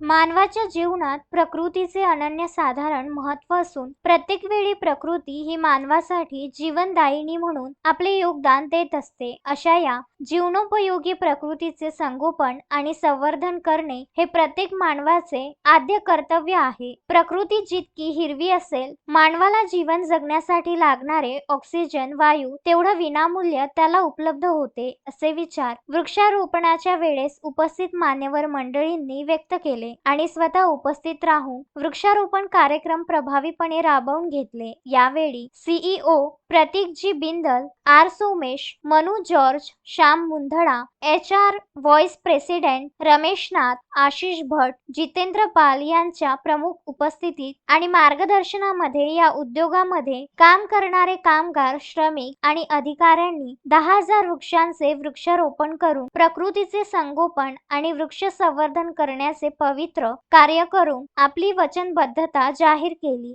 मानवाच्या जीवनात प्रकृतीचे अनन्यसाधारण महत्त्व असून प्रत्येक वेळी प्रकृती ही मानवासाठी जीवनदायिनी म्हणून आपले योगदान देत असते. अशा या जीवनोपयोगी प्रकृतीचे संगोपन आणि संवर्धन करणे हे प्रत्येक मानवाचे आद्य कर्तव्य आहे. प्रकृती जितकी हिरवी असेल मानवाला जीवन जगण्यासाठी लागणारे ऑक्सिजन वायू तेवढं विनामूल्य त्याला उपलब्ध होते असे विचार वृक्षारोपणाच्या वेळेस उपस्थित मान्यवर मंडळींनी व्यक्त केले. आणि स्वतः उपस्थित राहून वृक्षारोपण कार्यक्रम प्रभावीपणे राबवून घेतले. यावेळी CEO Prateekji Bindal R Somesh Manu George Shyam Mundhada H R vice president Ramesh Nath Ashish Bhat Jitendra Pal यांच्या प्रमुख उपस्थितीत आणि मार्गदर्शनामध्ये या उद्योगामध्ये काम करणारे कामगार श्रमिक आणि अधिकाऱ्यांनी दहा हजार वृक्षांचे वृक्षारोपण करून प्रकृतीचे संगोपन आणि वृक्ष संवर्धन करण्याचे पवित्र कार्य करून आपली वचनबद्धता जाहीर केली.